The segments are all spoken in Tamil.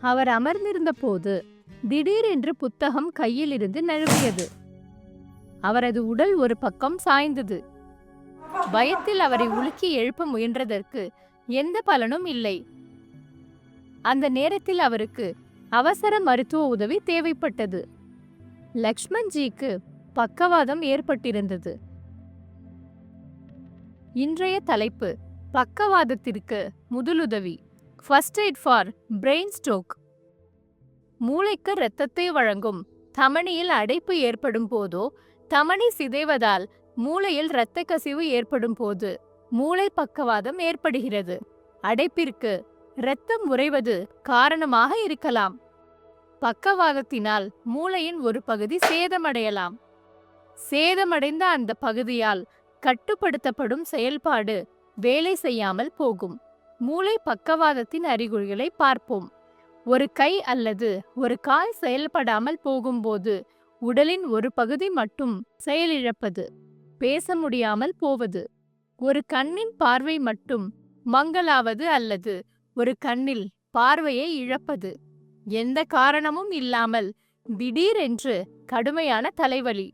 அவர் அமர்ந்திருந்த போது திடீரென்று புத்தகம் கையில் இருந்து நழுவியது. அவரது உடல் ஒரு பக்கம் சாய்ந்தது. பயத்தில் அவரை உலுக்கி எழுப்ப முயன்றதற்கு எந்த பலனும் இல்லை. அந்த நேரத்தில் அவருக்கு அவசர மருத்துவ உதவி தேவைப்பட்டது. லக்ஷ்மண்ஜிக்கு பக்கவாதம் ஏற்பட்டிருந்தது. இன்றைய தலைப்பு பக்கவாதத்திற்கு முதலுதவி. First aid for brain stroke மூளைக்கு இரத்தத்தை வழங்கும். தமனியில் அடைப்பு ஏற்படும் போதோ தமனி சிதைவதால் மூளையில் இரத்த கசிவு ஏற்படும் போது மூளை பக்கவாதம் ஏற்படுகிறது. அடைப்பிற்கு இரத்தம் உறைவது காரணமாக இருக்கலாம். பக்கவாதத்தினால் மூளையின் ஒரு பகுதி சேதமடையலாம். சேதமடைந்த அந்த பகுதியால் கட்டுப்படுத்தப்படும் செயல்பாடு வேலை செய்யாமல் போகும். மூளை பக்கவாதத்தின் அறிகுறிகளை பார்ப்போம். ஒரு கை அல்லது ஒரு கால் செயல்படாமல் போகும்போது உடலின் ஒரு பகுதி மட்டும் செயலிழப்பது பேச முடியாமல் போவது. ஒரு கண்ணின் பார்வை மட்டும் மங்கலாவது அல்லது ஒரு கண்ணில் பார்வையை இழப்பது. எந்த காரணமும் இல்லாமல் திடீரென்று கடுமையான தலைவலி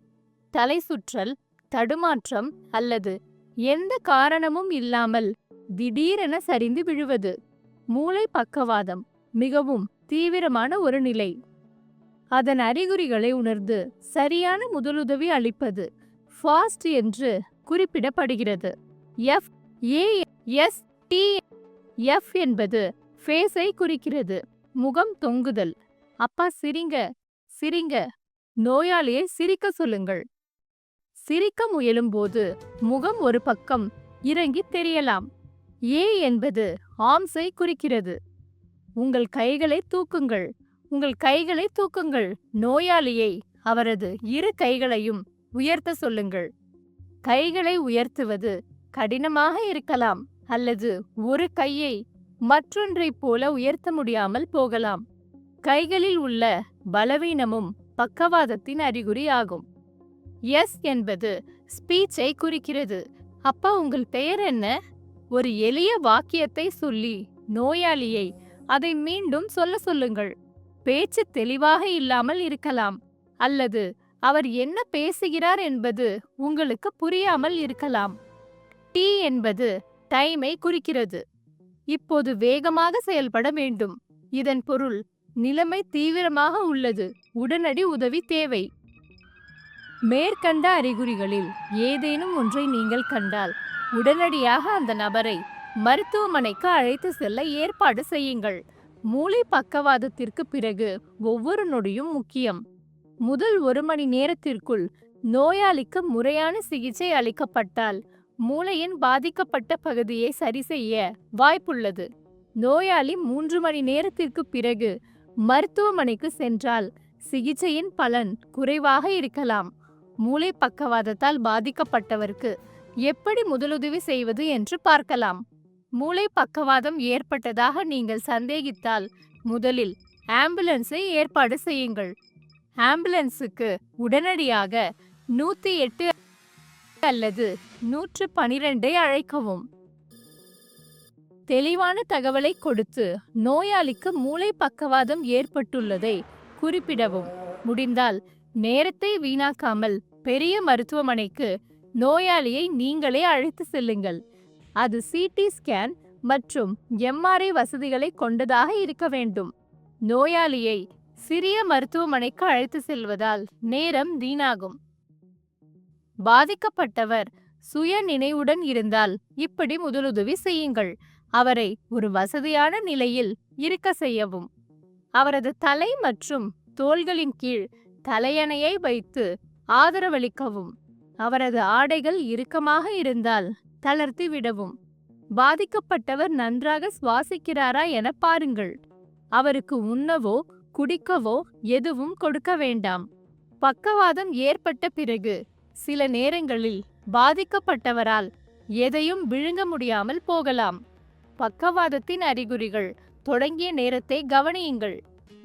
தலை சுற்றல் தடுமாற்றம் அல்லது எந்த காரணமும் இல்லாமல் திடீரென சரிந்து விழுவது. மூளை பக்கவாதம் மிகவும் தீவிரமான ஒரு நிலை. அதன் அறிகுறிகளை உணர்ந்து சரியான முதலுதவி அளிப்பது ஃபாஸ்ட் என்று குறிப்பிடப்படுகிறது. F A S T F என்பது ஃபேஸை குறிக்கிறது. முகம் தொங்குதல். அப்பா சிரிங்க சிரிங்க. நோயாளியை சிரிக்க சொல்லுங்கள். சிரிக்க முயலும்போது முகம் ஒரு பக்கம் இறங்கி தெரியலாம். ஏ என்பது ஆம்ஸை குறிக்கிறது. உங்கள் கைகளை தூக்குங்கள். உங்கள் கைகளை தூக்குங்கள். நோயாளியை அவரது இரு கைகளையும் உயர்த்த சொல்லுங்கள். கைகளை உயர்த்துவது கடினமாக இருக்கலாம் அல்லது ஒரு கையை மற்றொன்றைப் போல உயர்த்த முடியாமல் போகலாம். கைகளில் உள்ள பலவீனமும் பக்கவாதத்தின் அறிகுறி ஆகும். எஸ் என்பது ஸ்பீச்சை குறிக்கிறது. அப்பா உங்கள் பெயர் என்ன? ஒரு எளிய வாக்கியத்தை சொல்லி நோயாளியை அதை மீண்டும் சொல்ல சொல்லுங்கள். பேச்சு தெளிவாக இல்லாமல் இருக்கலாம். அல்லது அவர் என்ன பேசுகிறார் என்பது உங்களுக்கு புரியாமல் இருக்கலாம். டி என்பது டைமை குறிக்கிறது. இப்போது வேகமாக செயல்பட வேண்டும். இதன் பொருள் நிலைமை தீவிரமாக உள்ளது. உடனடி உதவி தேவை. மேற்கண்ட அறிகுறிகளில் ஏதேனும் ஒன்றை நீங்கள் கண்டால் உடனடியாக அந்த நபரை மருத்துவமனைக்கு அழைத்து செல்ல ஏற்பாடு செய்யுங்கள். மூளை பக்கவாதத்திற்கு பிறகு ஒவ்வொரு நொடியும் முக்கியம். முதல் ஒரு மணி நேரத்திற்குள் நோயாளிக்கு முறையான சிகிச்சை அளிக்கப்பட்டால் மூளையின் பாதிக்கப்பட்ட பகுதியை சரி செய்ய வாய்ப்புள்ளது. நோயாளி மூன்று மணி நேரத்திற்கு பிறகு மருத்துவமனைக்கு சென்றால் சிகிச்சையின் பலன் குறைவாக இருக்கலாம். மூளை பக்கவாதத்தால் பாதிக்கப்பட்டவருக்கு எப்படி முதலுதவி செய்வது என்று பார்க்கலாம். மூளை பக்கவாதம் ஏற்பட்டதாக நீங்கள் சந்தேகித்தால் முதலில் ஆம்புலன்ஸை ஏற்பாடு செய்யுங்கள். ஆம்புலன்ஸுக்கு உடனடியாக நூத்தி எட்டு அல்லது நூற்று பனிரெண்டை அழைக்கவும். தெளிவான தகவலை கொடுத்து நோயாளிக்கு மூளை பக்கவாதம் ஏற்பட்டுள்ளதை குறிப்பிடவும். முடிந்தால் நேரத்தை வீணாக்காமல் பெரிய மருத்துவமனைக்கு நோயாளியை நீங்களே அழைத்து செல்லுங்கள். அது சிடி ஸ்கேன் மற்றும் எம்ஆர்ஐ வசதிகளை கொண்டதாக இருக்க வேண்டும். நோயாளியை சிறிய மருத்துவமனைக்கு அழைத்து செல்வதால் நேரம் வீணாகும். பாதிக்கப்பட்டவர் சுய நினைவுடன் இருந்தால் இப்படி முதலுதவி செய்யுங்கள். அவரை ஒரு வசதியான நிலையில் இருக்க செய்யவும். அவரது தலை மற்றும் தோள்களின் கீழ் தலையணையை வைத்து ஆதரவளிக்கவும். அவரது ஆடைகள் இறுக்கமாக இருந்தால் தளர்த்தி விடவும். பாதிக்கப்பட்டவர் நன்றாக சுவாசிக்கிறாரா என பாருங்கள். அவருக்கு உண்ணவோ குடிக்கவோ எதுவும் கொடுக்க வேண்டாம். பக்கவாதம் ஏற்பட்ட பிறகு சில நேரங்களில் பாதிக்கப்பட்டவரால் எதையும் விழுங்க முடியாமல் போகலாம். பக்கவாதத்தின் அறிகுறிகள் தொடங்கிய நேரத்தை கவனியுங்கள்.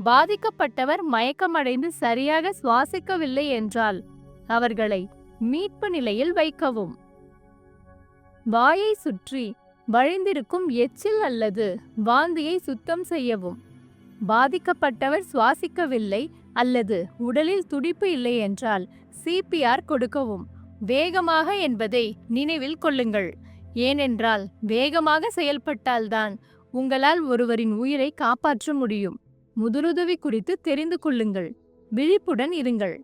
பாதிக்கப்பட்டவர் மயக்கமடைந்து சரியாக சுவாசிக்கவில்லை என்றால் அவர்களை மீட்பு நிலையில் வைக்கவும். வாயை சுற்றி வழிந்திருக்கும் எச்சில் அல்லது வாந்தியை சுத்தம் செய்யவும். பாதிக்கப்பட்டவர் சுவாசிக்கவில்லை அல்லது உடலில் துடிப்பு இல்லை என்றால் சிபிஆர் கொடுக்கவும். வேகமாக என்பதை நினைவில் கொள்ளுங்கள். ஏனென்றால் வேகமாக செயல்பட்டால்தான் உங்களால் ஒருவரின் உயிரை காப்பாற்ற முடியும். முதலுதவி குறித்து தெரிந்து கொள்ளுங்கள். விழிப்புடன் இருங்கள்.